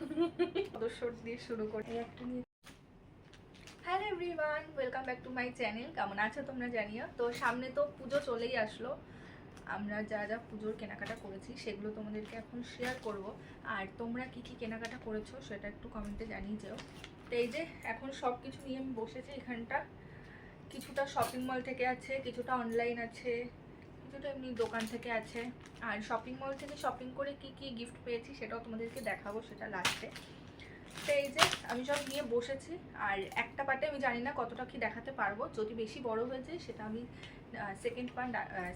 সদস্য শুরু করি। একটা নিয়ে hello everyone welcome back to my channel কেমন আছো তোমরা জানিও? তো সামনে তো পুজো চলেই আসলো। আমরা যা যা পুজোর কেনাকাটা করেছি, সেগুলো তোমাদেরকে এখন শেয়ার করব। আর তোমরা কি কি কেনাকাটা করেছ, সেটা একটু কমেন্টে জানিয়ে যেও। তো এই যে, এখন সব কিছু নিয়ে আমি বসেছি এখানটা। কিছুটা শপিং মল থেকে আছে, কিছুটা অনলাইন আছে। কিছুটা এমনি দোকান থেকে আছে। আর শপিং মল থেকে শপিং করে কি কি গিফট পেয়েছি সেটাও তোমাদেরকে দেখাবো সেটা লাস্টে তো এই যে আমি সব নিয়ে বসেছি, আর একটা পার্টে আমি জানি না কতটা কি দেখাতে পারব। যদি বেশি বড় হয়ে যায় সেটা আমি সেকেন্ড পার্ট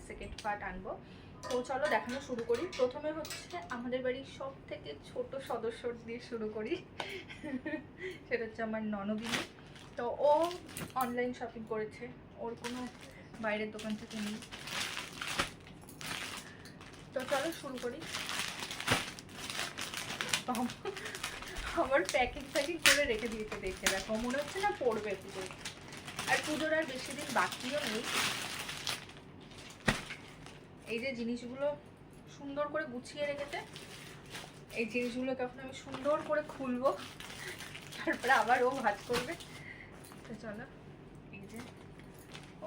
সেকেন্ড পার্ট আনব। তো চলো দেখানো শুরু করি। প্রথমে হচ্ছে আমাদের বাড়ির সব থেকে ছোট সদস্য দিয়ে শুরু করি। সেটা হচ্ছে আমার ননদিনী। তো ও অনলাইন শপিং করেছে। ওর কোনো বাইরের দোকান থেকে নেই। চলো, শুরু করি। আমার প্যাকিং প্যাকিং করে রেখে দিয়েছে, দেখে দেখো, মনে হচ্ছে না পড়বে পুজো। আর পুজোর আর বেশি দিন বাকিও নেই। এই যে জিনিসগুলো সুন্দর করে গুছিয়ে রেখেছে, এই জিনিসগুলোকে এখন আমি সুন্দর করে খুলবো। তারপরে আবার ও ভাজ করবে। চলো, এই যে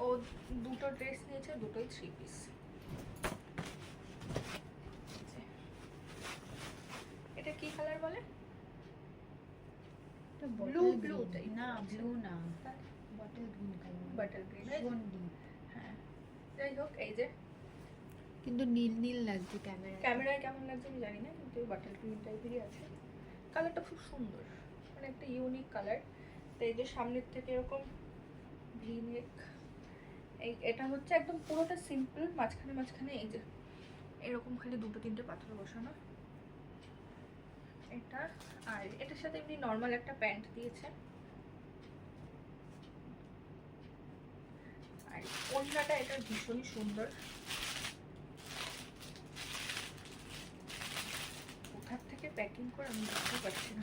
ও দুটো ড্রেস নিয়েছে, দুটোই থ্রি পিস এটা কি কালার বলে ব্লু ব্লু না। ব্লু না bottle green colour butter green ভীষণ deep। হ্যাঁ যাই হোক এই যে কিন্তু নীল নীল লাগছে ক্যামেরা ক্যামেরায় কেমন লাগছে আমি জানি না কিন্তু বাটার গ্রিন টাইপেরই আছে। কালারটা খুব সুন্দর। মানে একটা ইউনিক কালার তো এই যে সামনের থেকে এরকম ভি নেক এই এটা হচ্ছে একদম পুরোটা সিম্পল মাঝখানে মাঝখানে এই যে। এরকম খালি দুটো তিনটে পাথর বসানো। এটা। আর এটার সাথে এমনি নর্মাল একটা প্যান্ট দিয়েছে। আর ওড়নাটা এটা ভীষণই সুন্দর। কোথার থেকে প্যাকিং করে আমি বুঝতে পারছি না।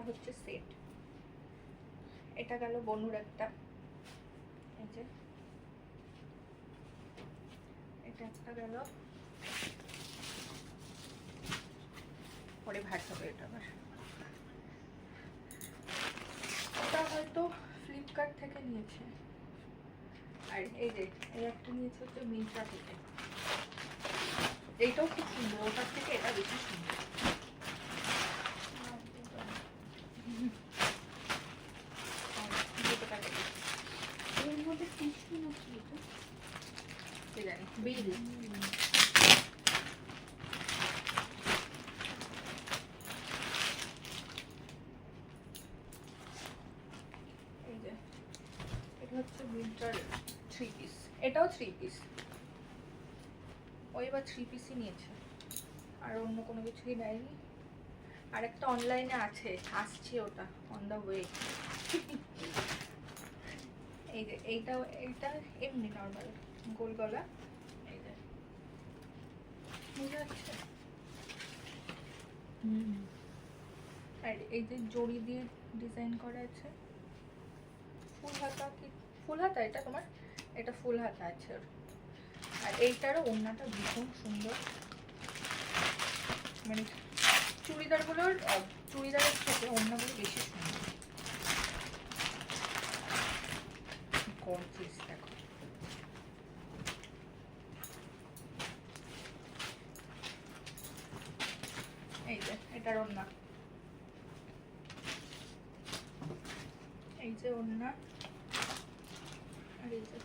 এটা হচ্ছে সেট এটা গেল বনুর একটা, এই যে। এটা গেল। পরে ভাজ হবে এটা আবার। ওটা হয়তো ফ্লিপকার্ট থেকে নিয়েছে। আর এই যে, এই একটা নিয়েছে হচ্ছে মিন্ত্রা থেকে। এইটাও খুব সুন্দর। ওটার থেকে এটা বেশি সুন্দর আর দুটো প্যাকেট এর মধ্যে টিস্যু নাকি এটা এটা হচ্ছে উইন্টার থ্রি পিস এটাও থ্রি পিস ওই থ্রি পিসই নিয়েছে। আর অন্য কোনো কিছুই নেয়নি। আর একটা অনলাইনে আছে। আসছে ওটা অন দ্য ওয়ে এই যে, এইটাও, এইটা এমনি নর্মাল গোল গলা এই যে বুঝা যাচ্ছে হুম আর এই যে জড়ি দিয়ে ডিজাইন করা আছে, ফুল হাতা কি? ফুল হাতা, এটা তোমার, এটা ফুল হাতা আছে আর এইটারও ওড়নাটা ভীষণ সুন্দর। মানে চুড়িদারগুলোর চুড়িদারের থেকে ওড়নাগুলো বেশি সুন্দর। গর্জিয়াস দেখো। এটার ওড়না। এই যে ওড়না। আর এই যে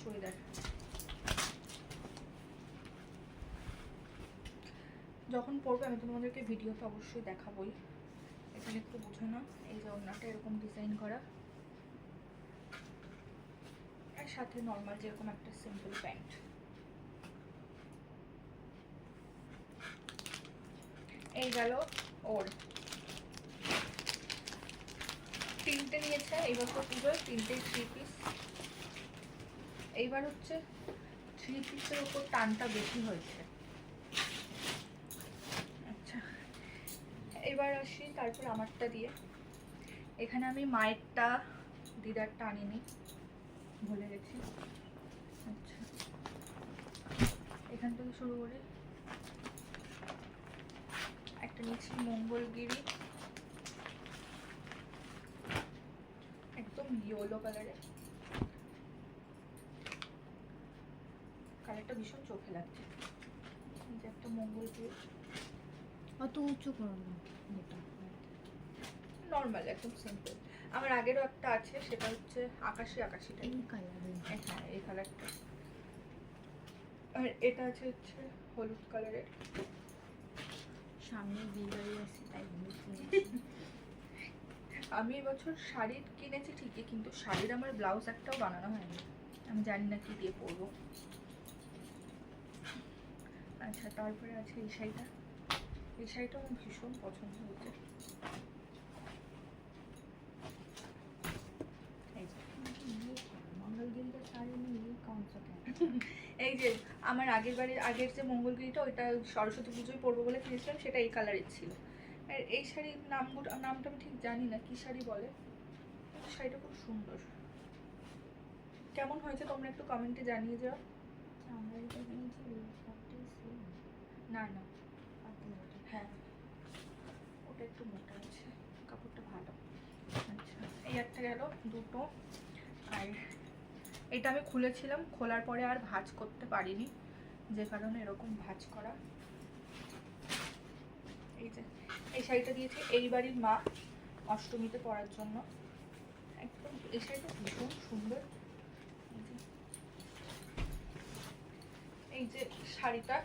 চুড়িদার যখন পড়বে, আমি তোমাদেরকে ভিডিওতে অবশ্যই দেখাবোই। এখানে একটু বুঝে না এই যে ওড়নাটা এরকম ডিজাইন করা। আর সাথে নর্মাল যেরকম একটা সিম্পল প্যান্ট। এই গেল ওর। তিনটে নিয়েছে, এই বছর পুজোয় তিনটে থ্রি পিস এইবার হচ্ছে থ্রি পিসের ওপর টানটা বেশি হয়েছে। আচ্ছা এবার আসি তারপর আমারটা দিয়ে। এখানে আমি মায়েরটা, দিদারটা আনিনি, ভুলে গেছি। আচ্ছা এখান থেকে শুরু করি। একটা নিচ্ছি মঙ্গলগিরি। একদম ইয়েলো কালারের কালারটা ভীষণ চোখে লাগছে। যে একটা মঙ্গলগিরি। অত উঁচু করো না এটা নর্মাল একদম সিম্পল আমার আগেরও একটা আছে সেটা হচ্ছে আকাশি আকাশি এই কালারের। হ্যাঁ এই কালারটা আর এটা আছে হচ্ছে হলুদ কালারের সামনে বিয়ে বাড়ি আছে তাই আমি এবছর শাড়ি কিনেছি ঠিকই কিন্তু শাড়ির আমার ব্লাউজ একটাও বানানো হয়নি। আমি জানি না কি দিয়ে পরবো। আচ্ছা তারপরে আছে এই শাড়িটা। এই শাড়িটা আমার ভীষণ পছন্দ হয়েছে। এই যে। মঙ্গলগিরিটা শাড়ি নিয়ে কনসার্ট এই যে আমার আগের বাড়ির, আগের যে মঙ্গলগিরিটা ওইটা সরস্বতী পুজোয় পরবো বলে কিনেছিলাম, সেটা এই কালারের ছিল। আর এই শাড়ির নাম নামটা আমি ঠিক জানি না, কি শাড়ি বলে? শাড়িটা খুব সুন্দর। কেমন হয়েছে তোমরা একটু কমেন্টে জানিয়ে যাও না না। হ্যাঁ। ওটা একটু মোটা আছে, কাপড়টা ভালো। আচ্ছা এই একটা গেল দুটো। আর এটা আমি খুলেছিলাম, খোলার পরে আর ভাজ করতে পারিনি, যে কারণে এরকম ভাঁজ করা। এই যে, এই শাড়িটা দিয়েছে এই বাড়ির মা অষ্টমীতে পরার জন্য। একদম, এই শাড়িটা ভীষণ সুন্দর। এই যে শাড়িটা,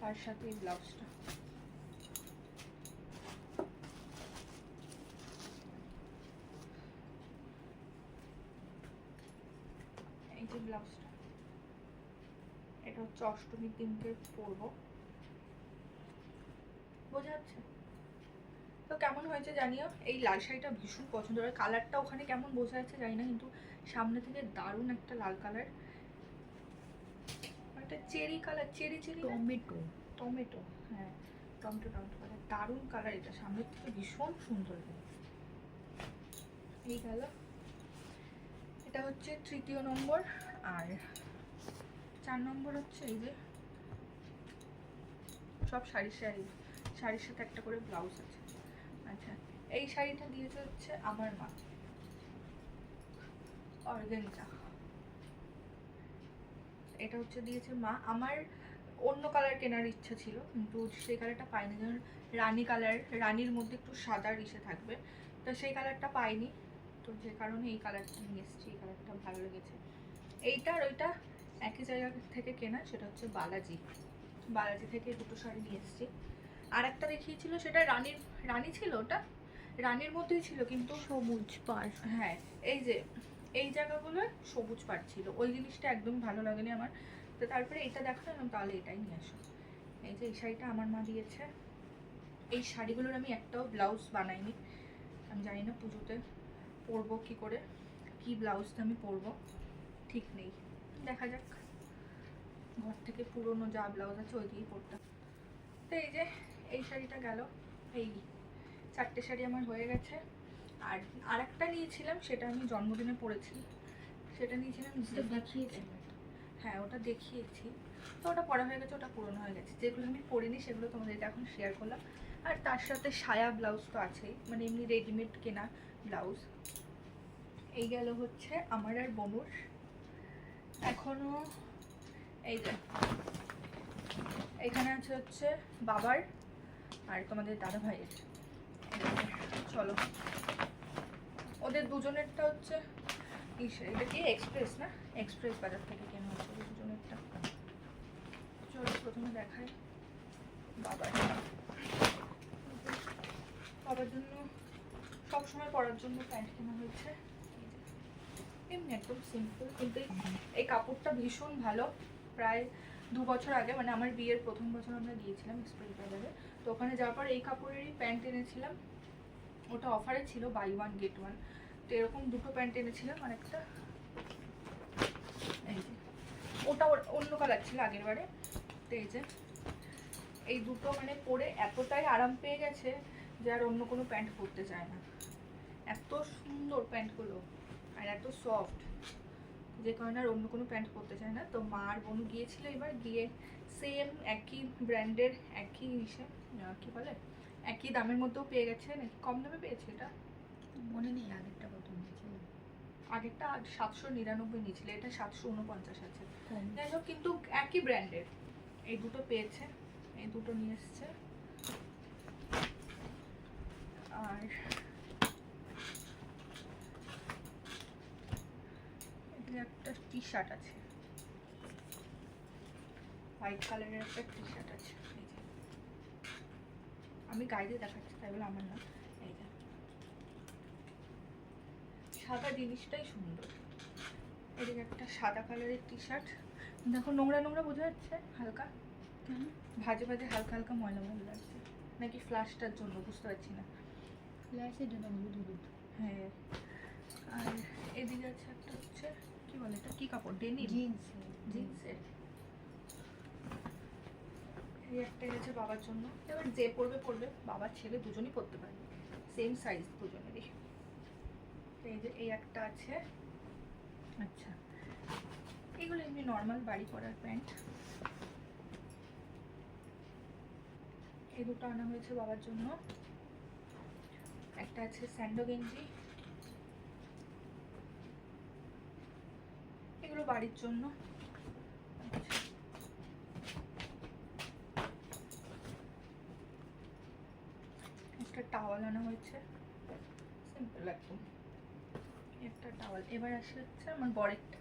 তার সাথে এই ব্লাউজটা এই যে ব্লাউজটা এটা হচ্ছে অষ্টমীর দিনকে পরবো। বোঝা যাচ্ছে? তো কেমন হয়েছে জানিও? এই লাল শাড়িটা ভীষণ পছন্দ হয়। কালারটা ওখানে কেমন বোঝা যাচ্ছে জানি না কিন্তু সামনে থেকে দারুণ একটা লাল কালার। একটা cherry colour cherry cherry tomato. Tomato হ্যাঁ টমেটো টমেটো কালার। দারুণ কালার এটা সামনের থেকে ভীষণ সুন্দর। এই গেল। এটা হচ্ছে তৃতীয় নম্বর, আর চার নম্বর হচ্ছে এই যে সব শাড়ি শাড়ি, শাড়ির সাথে একটা করে ব্লাউজ আছে। আচ্ছা এই শাড়িটা দিয়েছে হচ্ছে আমার মা। অর্গেনজা। এটা হচ্ছে দিয়েছে মা। আমার অন্য কালার কেনার ইচ্ছা ছিল, কিন্তু সেই কালারটা পাইনি। যেমন রানী কালার রানীর মধ্যে একটু সাদার ইসে থাকবে। তো সেই কালারটা পাইনি। তো যে কারণে এই কালারটা নিয়ে এসেছি এই কালারটা ভালো লেগেছে। এইটা আর ওইটা একই জায়গা থেকে কেনা সেটা হচ্ছে বালাজি। বালাজি থেকে দুটো শাড়ি নিয়ে এসেছি। আর একটা দেখিয়েছিল সেটা রানীর রানী ছিল ওটা? রানীর মধ্যেই ছিল কিন্তু সবুজ পাশ হ্যাঁ এই যে এই জায়গাগুলো সবুজ পাট ছিল। ওই জিনিসটা একদম ভালো লাগেনি আমার। তো তারপরে এটা দেখালাম তাহলে এটাই নিয়ে আসো। এই যে এই শাড়িটা আমার মা দিয়েছে। এই শাড়িগুলোর আমি একটাও ব্লাউজ বানাইনি। আমি জানি না পুজোতে পরবো কি করে? কি ব্লাউজটা আমি পরবো? ঠিক নেই। দেখা যাক। ঘর থেকে পুরনো যা ব্লাউজ আছে ওই দিয়েই পরতাম তো এই যে এই শাড়িটা গেল। এই চারটে শাড়ি আমার হয়ে গেছে। আর আরেকটা নিয়েছিলাম সেটা আমি জন্মদিনে পরেছি। সেটা নিয়েছিলাম দেখিয়েছি। হ্যাঁ ওটা দেখিয়েছি। তো ওটা পড়া হয়ে গেছে ওটা পুরনো হয়ে গেছে। যেগুলো আমি পরিনি সেগুলো তোমাদেরকে এখন শেয়ার করলাম। আর তার সাথে সায়া ব্লাউজ তো আছেই। মানে এমনি রেডিমেড কেনা ব্লাউজ। এই গেল হচ্ছে আমার আর বনুর। এখনও এই যে, এখানে আছে হচ্ছে বাবার আর তোমাদের দাদা ভাইয়ের। চলো। ওদের দুজনেরটা হচ্ছে এটা কি এক্সপ্রেস না? এক্সপ্রেস বাজার থেকে কেনা হচ্ছে দুজনেরটা। চলো প্রথমে দেখাই বাবার। বাবার জন্য সবসময় পরার জন্য প্যান্ট কেনা হয়েছে। এমনি একদম সিম্পল কিন্তু এই- কাপড়টা ভীষণ ভালো। প্রায় দু বছর আগে মানে আমার বিয়ের প্রথম বছর আমরা গিয়েছিলাম এক্সপ্রেস বাজারে তো ওখানে যাওয়ার পর এই কাপড়েরই প্যান্ট এনেছিলাম। ওটা অফারে ছিল বাই ওয়ান গেট ওয়ান তো এরকম দুটো প্যান্ট এনেছিলাম আর একটা এই যে, ওটা অন্য কালার ছিল আগের বারে। তো এই যে, এই দুটো মানে পরে এতটাই আরাম পেয়ে গেছে যে আর অন্য কোনো প্যান্ট পরতে চায় না। এত সুন্দর প্যান্টগুলো। আর এত সফট যে কারণে আর অন্য কোনো প্যান্ট পরতে চায় না। তো মা আর বোন গিয়েছিল এবার গিয়ে সেম একই ব্র্যান্ডের একই আহ, কি বলে একই দামের মধ্যেও পেয়ে গেছে নাকি কম দামে পেয়েছে এটা? মনে নেই আগেরটা কত নিয়েছিল? আগেরটা সাতশো নিরানব্বই নিয়েছিল এটা সাতশো উনপঞ্চাশ আছে। যাই হোক কিন্তু একই ব্র্যান্ডের এই দুটো পেয়েছে এই দুটো নিয়ে এসছে। আর এখানে একটা টি শার্ট আছে হোয়াইট কালারের একটা টি শার্ট আছে। এই যে। আমি গাইডে দেখাচ্ছি তাই বলে আমার না। এই যে। সাদা জিনিসটাই সুন্দর। এদিকে একটা সাদা কালারের টি শার্ট দেখো নোংরা নোংরা বোঝা যাচ্ছে হালকা। ভাজে ভাজে হালকা হালকা ময়লা ময়লা লাগছে। নাকি ফ্লাশটার জন্য বুঝতে পারছি না। ফ্ল্যাশের জন্য হলুদ হলুদ হ্যাঁ। আর এদিকে আছে একটা হচ্ছে কি বলে এটা? কি কাপড়? ডেনিম জিন্স জিন্সের এই একটা গেছে বাবার জন্য। এবার যে পড়বে পড়বে বাবার ছেলে দুজনই পড়তে পারবে সেম সাইজ দুজনেরই। এই যে এই একটা আছে। আচ্ছা। এগুলো এমনি নর্মাল বাড়ি পরার প্যান্ট। এই দুটো আনা হয়েছে বাবার জন্য। একটা আছে স্যান্ডো গেঞ্জি এগুলো বাড়ির জন্য। একটা টাওয়াল আনা হয়েছে। সিম্পল একদম। একটা টাওয়াল এবার আসে হচ্ছে আমার বরেরটা।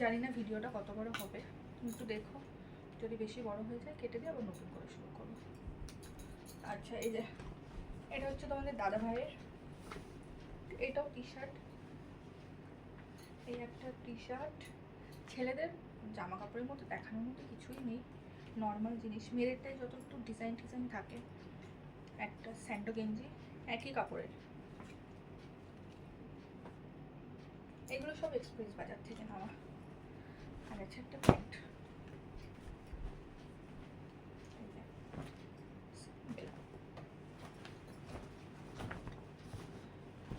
জানি না ভিডিওটা কত বড় হবে একটু দেখো। যদি বেশি বড় হয়ে যায়, কেটে দিয়ে আবার নতুন করে শুরু করব আচ্ছা এই যে, এটা হচ্ছে তোমাদের দাদা ভাইয়ের এটাও টি শার্ট এই একটা টি শার্ট ছেলেদের জামা কাপড়ের মতো দেখানোর মতো কিছুই নেই। নর্মাল জিনিস। মেয়েদেরটাই যত একটু ডিজাইন টিজাইন থাকে, একটা স্যান্ডো গেঞ্জি, একই কাপড়ের। এগুলো সব এক্সপ্রেস বাজার থেকে নেওয়া। আর আছে একটা প্যান্ট এই যে, simple।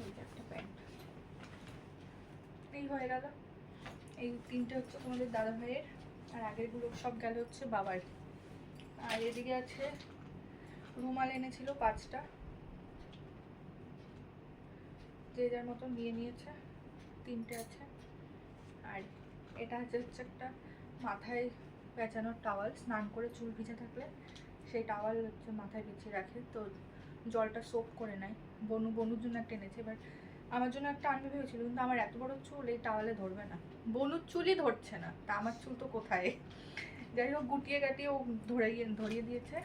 এই যে একটা প্যান্ট এই হয়ে গেল। এই তিনটে হচ্ছে তোমাদের দাদা ভাইয়ের, আর আগেরগুলো সব গেল হচ্ছে বাবার। আর এদিকে আছে রুমাল এনেছিল পাঁচটা। যে যার মতো নিয়ে নিয়েছে, তিনটে আছে। আর এটা আছে হচ্ছে একটা মাথায় পেঁচানোর টাওয়াল স্নান করে চুল ভিজে থাকলে সেই টাওয়াল হচ্ছে মাথায় বিছিয়ে রাখে। তো জলটা সোপ করে নেয়। বনু, বনুর জন্য একটা এনেছে এবার আমার জন্য একটা আনবে ভেবেছিল কিন্তু আমার এত বড় চুল এই টাওয়ালে ধরবে না। বনুর চুলই ধরছে না তা আমার চুল তো কোথায়? যাই হোক গুটিয়ে গাটিয়ে ও ধরে গিয়ে ধরিয়ে দিয়েছে।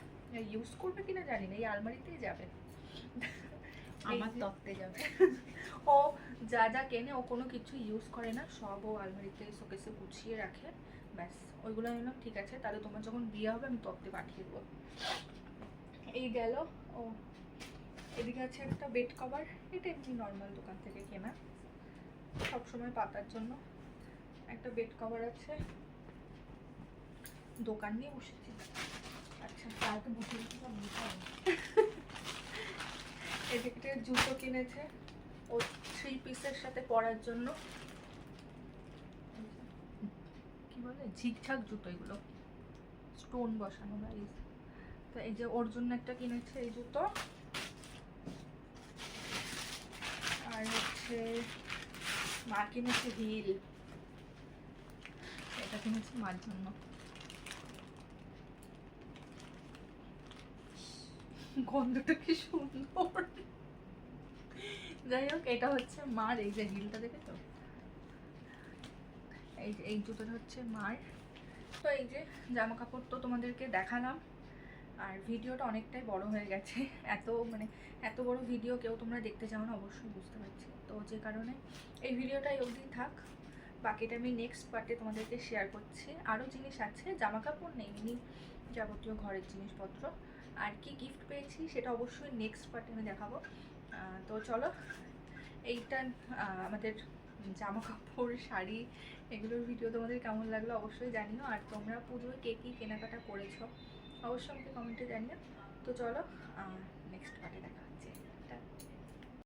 ইউজ করবে কিনা জানি না এই আলমারিতেই যাবে। আমার তত্ত্বে যাবে। ও যা যা কেনে ও কোনো কিছু ইউজ করে না সব ও আলমারিতে শোকেসে গুছিয়ে রাখে ব্যাস। ওইগুলো আমি বললাম ঠিক আছে তাহলে তোমার যখন বিয়ে হবে আমি তত্ত্বে পাঠিয়ে দেবো। এই গেল ও এদিকে আছে একটা বেড কভার এটা এমনি নর্মাল দোকান থেকে কেনা। সব সময় পাতার জন্য। একটা বেড কভার আছে। দোকান নিয়ে বসেছি। আচ্ছা কালকে বসে এদিকে জুতো কিনেছে। ও থ্রি পিসের সাথে পরার জন্য। কি বলে? ঝিকঝাক জুতো এগুলো। স্টোন বসানো গাইস তো এই যে ওর জন্য একটা কিনেছে এই জুতো আর হচ্ছে মা কিনেছে হিল। এটা কিনেছে মার জন্য। গন্ধটা কি সুন্দর। যাই হোক, এটা হচ্ছে মার, এই যে হিলটা দেখেছ? এই এই জুতোটা হচ্ছে মার। তো এই যে জামা কাপড় তো তোমাদেরকে দেখালাম। আর ভিডিওটা অনেকটাই বড় হয়ে গেছে। এত মানে এত বড় ভিডিও কেউ তোমরা দেখতে চাও না, অবশ্যই বুঝতে পারছি। তো যে কারণে এই ভিডিওটা এই অবধি থাক। বাকিটা আমি নেক্সট পার্টে তোমাদেরকে শেয়ার করছি। আরও জিনিস আছে জামা কাপড় নেই এমনি যাবতীয় ঘরের জিনিসপত্র। আর কি গিফট পেয়েছি সেটা অবশ্যই নেক্সট পার্টে আমি দেখাবো। তো চলো, এইটা আমাদের জামা কাপড় শাড়ি এগুলোর ভিডিও তোমাদের কেমন লাগল অবশ্যই জানিও। আর তোমরা পুজোয় কে কী কেনাকাটা করেছ? অবশ্যই আমাকে কমেন্টে জানিও তো চলো নেক্সট পার্টে।